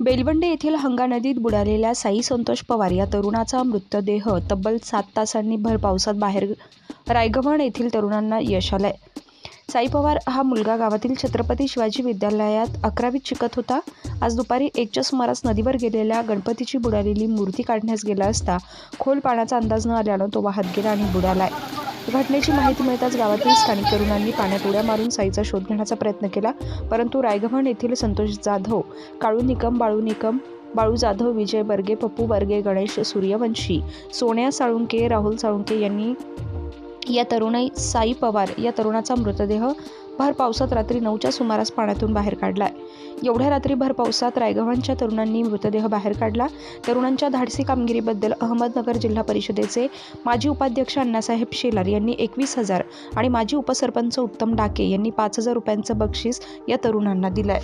बेलवंडे येथील हंगा नदीत बुडालेल्या साई संतोष पवार या तरुणाचा मृतदेह तब्बल सात तासांनी भर पावसात बाहेर रायगव्हाण येथील तरुणांना यश आलंय. साई पवार हा मुलगा गावातील छत्रपती शिवाजी विद्यालयात अकरावीत शिकत होता. आज दुपारी एकच्या सुमारास नदीवर गेलेल्या गणपतीची बुडालेली मूर्ती काढण्यास गेला असता खोल पाण्याचा अंदाज न आल्यानं तो वाहत गेला आणि बुडालाय. घटनेची माहिती मिळताच गावातील स्थानिक तरुणांनी पाण्यात उड्या मारून साईचा शोध घेण्याचा प्रयत्न केला परंतु रायगव्हाण येथील संतोष जाधव काळू निकम बाळू निकम बाळू जाधव विजय बर्गे पप्पू बर्गे गणेश सूर्यवंशी सोन्या साळुंके राहुल साळुंके यांनी या तरुणाई साई पवार या तरुणाचा मृतदेह भर पावसात रात्री नऊच्या सुमारास पाण्यातून बाहेर काढलाय. एवढ्या रात्री भर पावसात रायगव्हाणच्या तरुणांनी मृतदेह बाहेर काढला. तरुणांच्या धाडसी कामगिरीबद्दल अहमदनगर जिल्हा परिषदेचे माजी उपाध्यक्ष अण्णासाहेब शेलार यांनी एकवीस हजार आणि माजी उपसरपंच उत्तम डाके यांनी पाच हजार रुपयांचं बक्षीस या तरुणांना दिलंय.